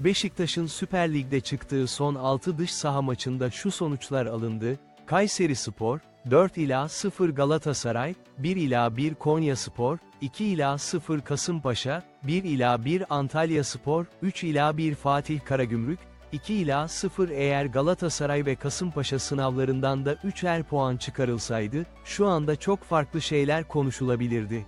Beşiktaş'ın Süper Lig'de çıktığı son 6 dış saha maçında şu sonuçlar alındı. Kayseri Spor, 4 ila 0 Galatasaray, 1 ila 1 Konya Spor, 2 ila 0 Kasımpaşa, 1 ila 1 Antalya Spor, 3 ila 1 Fatih Karagümrük, 2 ila 0 eğer Galatasaray ve Kasımpaşa sınavlarından da 3'er puan çıkarılsaydı, şu anda çok farklı şeyler konuşulabilirdi.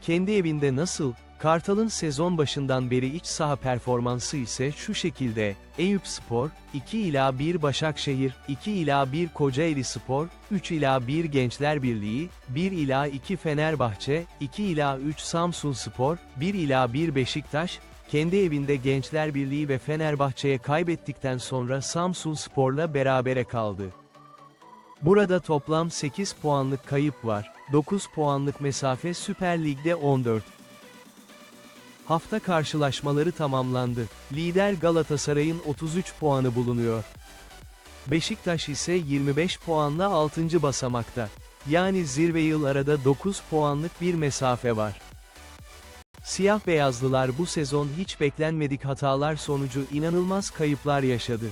Kendi evinde nasıl? Kartal'ın sezon başından beri iç saha performansı ise şu şekilde, Eyüp Spor, 2 ila 1 Başakşehir, 2 ila 1 Kocaeli Spor, 3 ila 1 Gençler Birliği, 1 ila 2 Fenerbahçe, 2 ila 3 Samsun Spor, 1 ila 1 Beşiktaş, kendi evinde Gençler Birliği ve Fenerbahçe'ye kaybettikten sonra Samsun Spor'la berabere kaldı. Burada toplam 8 puanlık kayıp var, 9 puanlık mesafe Süper Lig'de 14. Hafta karşılaşmaları tamamlandı. Lider Galatasaray'ın 33 puanı bulunuyor. Beşiktaş ise 25 puanla 6. basamakta. Yani zirve yıl arada 9 puanlık bir mesafe var. Siyah beyazlılar bu sezon hiç beklenmedik hatalar sonucu inanılmaz kayıplar yaşadı.